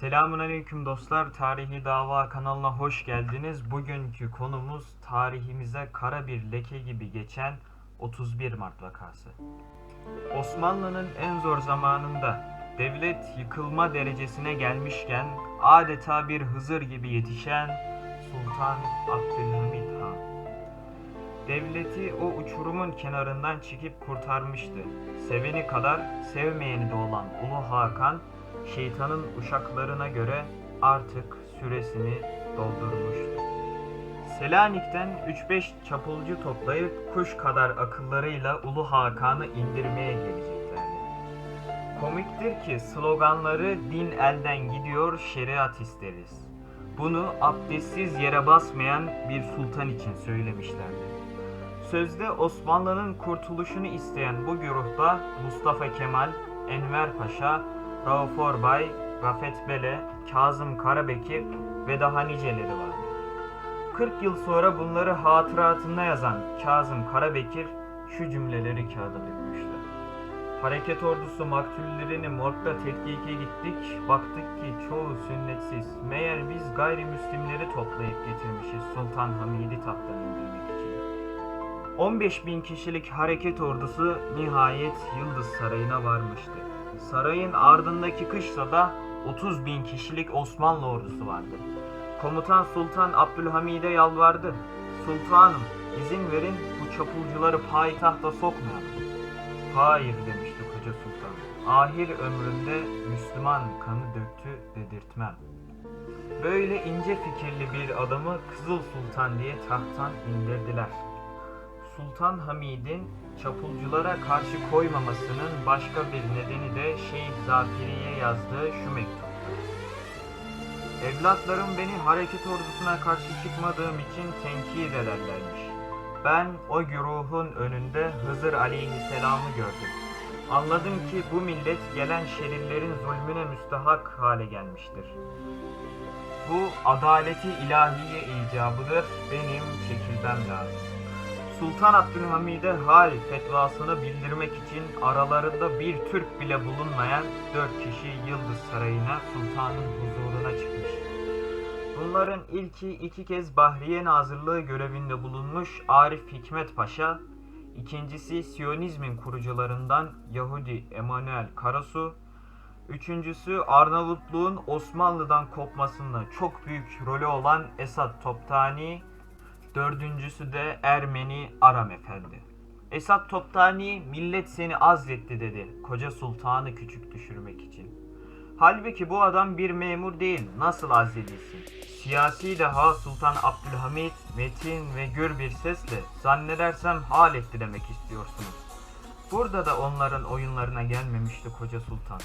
Selamun Aleyküm dostlar. Tarihi Dava kanalına hoş geldiniz. Bugünkü konumuz tarihimize kara bir leke gibi geçen 31 Mart vakası. Osmanlı'nın en zor zamanında devlet yıkılma derecesine gelmişken adeta bir Hızır gibi yetişen Sultan Abdülhamit Han. Devleti o uçurumun kenarından çekip kurtarmıştı. Seveni kadar sevmeyeni de olan Ulu Hakan, şeytanın uşaklarına göre artık süresini doldurmuştu. Selanik'ten 3-5 çapulcu toplayıp kuş kadar akıllarıyla Ulu Hakan'ı indirmeye geleceklerdi. Komiktir ki sloganları din elden gidiyor şeriat isteriz. Bunu abdestsiz yere basmayan bir sultan için söylemişlerdi. Sözde Osmanlı'nın kurtuluşunu isteyen bu güruhta Mustafa Kemal, Enver Paşa, Rauf Orbay, Rafet Bele, Kazım Karabekir ve daha niceleri vardı. 40 yıl sonra bunları hatıratında yazan Kazım Karabekir şu cümleleri kağıda dökmüştü. Hareket ordusu maktullerini morgda tetkike gittik, baktık ki çoğu sünnetsiz. Meğer biz gayrimüslimleri toplayıp getirmişiz Sultan Hamid'i tahttan indirmek için. 15 bin kişilik hareket ordusu nihayet Yıldız Sarayı'na varmıştı. Sarayın ardındaki kışlada 30 bin kişilik Osmanlı ordusu vardı. Komutan Sultan Abdülhamid'e yalvardı. Sultanım izin verin bu çapulcuları payitahta sokmayalım. Hayır demişti koca sultan. Ahir ömrümde Müslüman kanı döktü dedirtmem. Böyle ince fikirli bir adamı Kızıl Sultan diye tahttan indirdiler. Sultan Hamid'in çapulculara karşı koymamasının başka bir nedeni de Şeyh Zafiri'ye yazdığı şu mektuptu. Evlatlarım beni hareket ordusuna karşı çıkmadığım için tenkit ederlermiş. Ben o güruhun önünde Hızır aleyhisselamı gördüm. Anladım ki bu millet gelen şerirlerin zulmüne müstahak hale gelmiştir. Bu adaleti ilahiye icabıdır. Benim çekilmem lazım. Sultan Abdülhamid'e hal fetvasını bildirmek için aralarında bir Türk bile bulunmayan dört kişi Yıldız Sarayı'na sultanın huzuruna çıkmış. Bunların ilki iki kez Bahriye Nazırlığı görevinde bulunmuş Arif Hikmet Paşa, ikincisi Siyonizmin kurucularından Yahudi Emanuel Karasu, üçüncüsü Arnavutluğun Osmanlı'dan kopmasında çok büyük rolü olan Esat Toptani, Dördüncüsü de Ermeni Aram Efendi. Esat Toptani millet seni azletti dedi koca sultanı küçük düşürmek için. Halbuki bu adam bir memur değil nasıl azledilsin? Siyasi deha Sultan Abdülhamit metin ve gür bir sesle zannedersem hal etti demek istiyorsunuz. Burada da onların oyunlarına gelmemişti koca sultan.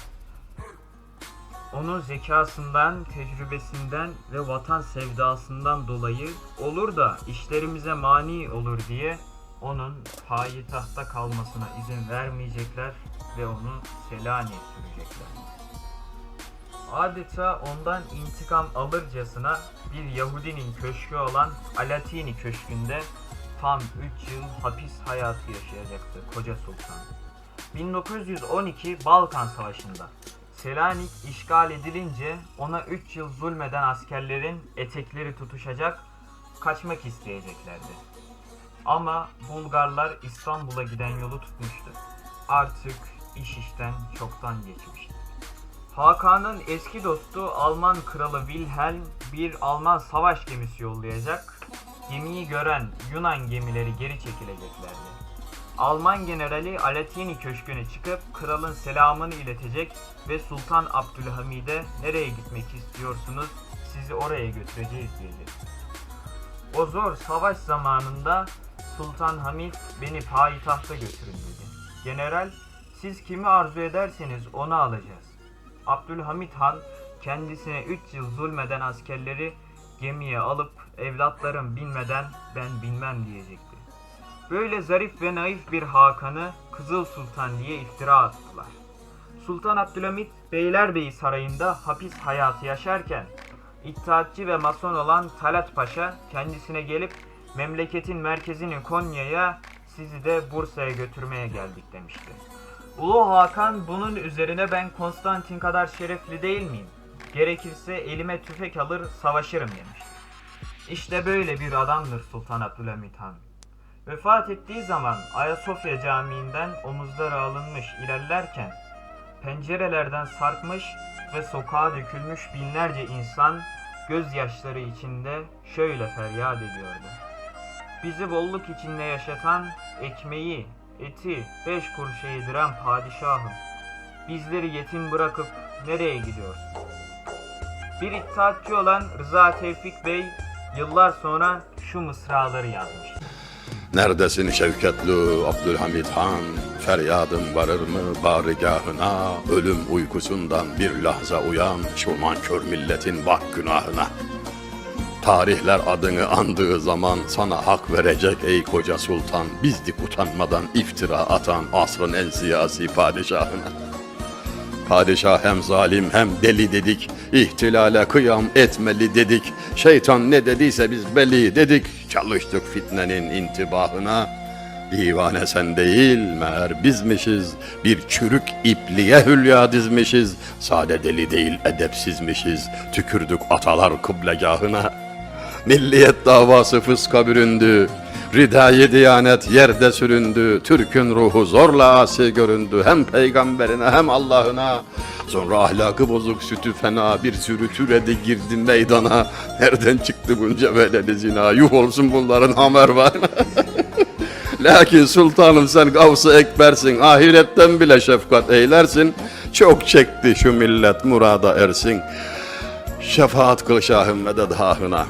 Onun zekasından, tecrübesinden ve vatan sevdasından dolayı olur da işlerimize mani olur diye onun payitahta kalmasına izin vermeyecekler ve onu Selanik'e sürecekler. Adeta ondan intikam alırcasına bir Yahudinin köşkü olan Alatini Köşkü'nde tam 3 yıl hapis hayatı yaşayacaktı koca sultan. 1912 Balkan Savaşı'nda Selanik işgal edilince ona 3 yıl zulmeden askerlerin etekleri tutuşacak, kaçmak isteyeceklerdi. Ama Bulgarlar İstanbul'a giden yolu tutmuştu. Artık iş işten çoktan geçmişti. Hakan'ın eski dostu Alman kralı Wilhelm bir Alman savaş gemisi yollayacak. Gemiyi gören Yunan gemileri geri çekileceklerdi. Alman generali Alatini Köşkü'ne çıkıp kralın selamını iletecek ve Sultan Abdülhamid'e nereye gitmek istiyorsunuz sizi oraya götüreceğiz diyecek. O zor savaş zamanında Sultan Hamid beni payitahta götürün dedi. General siz kimi arzu ederseniz onu alacağız. Abdülhamit Han kendisine 3 yıl zulmeden askerleri gemiye alıp evlatlarım bilmeden ben bilmem diyecekti. Böyle zarif ve naif bir Hakan'ı Kızıl Sultan diye iftira attılar. Sultan Abdülhamit Beylerbeyi Sarayı'nda hapis hayatı yaşarken İttihatçı ve mason olan Talat Paşa kendisine gelip memleketin merkezini Konya'ya sizi de Bursa'ya götürmeye geldik demişti. Ulu Hakan bunun üzerine ben Konstantin kadar şerefli değil miyim? Gerekirse elime tüfek alır savaşırım demiştir. İşte böyle bir adamdır Sultan Abdülhamit Han. Vefat ettiği zaman Ayasofya Camii'nden omuzları alınmış ilerlerken pencerelerden sarkmış ve sokağa dökülmüş binlerce insan gözyaşları içinde şöyle feryat ediyordu. Bizi bolluk içinde yaşatan, ekmeği, eti beş kuruşa yediren padişahım. Bizleri yetim bırakıp nereye gidiyorsun? Bir iddiatçı olan Rıza Tevfik Bey yıllar sonra şu mısraları yazmış. Neredesin Şevketli Abdülhamid Han? Feryadım varır mı barigahına? Ölüm uykusundan bir lahza uyan şu nankör milletin bak günahına. Tarihler adını andığı zaman sana hak verecek ey koca sultan. Bizdik utanmadan iftira atan asrın en siyasi padişahına. Padişah hem zalim hem deli dedik. İhtilale kıyam etmeli dedik. Şeytan ne dediyse biz belli dedik. Çalıştık fitnenin intibahına. Divane sen değil meğer bizmişiz. Bir çürük ipliğe hülya dizmişiz. Sade deli değil edepsizmişiz. Tükürdük atalar kıblegahına. Milliyet davası fıska büründü. Ridayı diyanet yerde süründü. Türk'ün ruhu zorla asi göründü. Hem peygamberine hem Allah'ına. Sonra ahlakı bozuk sütü fena bir sürü türedi girdi meydana. Nereden çıktı bunca veledi zina? Yuh olsun bunların hamervanı. Lakin sultanım sen gavsı ekbersin. Ahiretten bile şefkat eylersin. Çok çekti şu millet murada ersin. Şefaat kıl şahım medet hahına.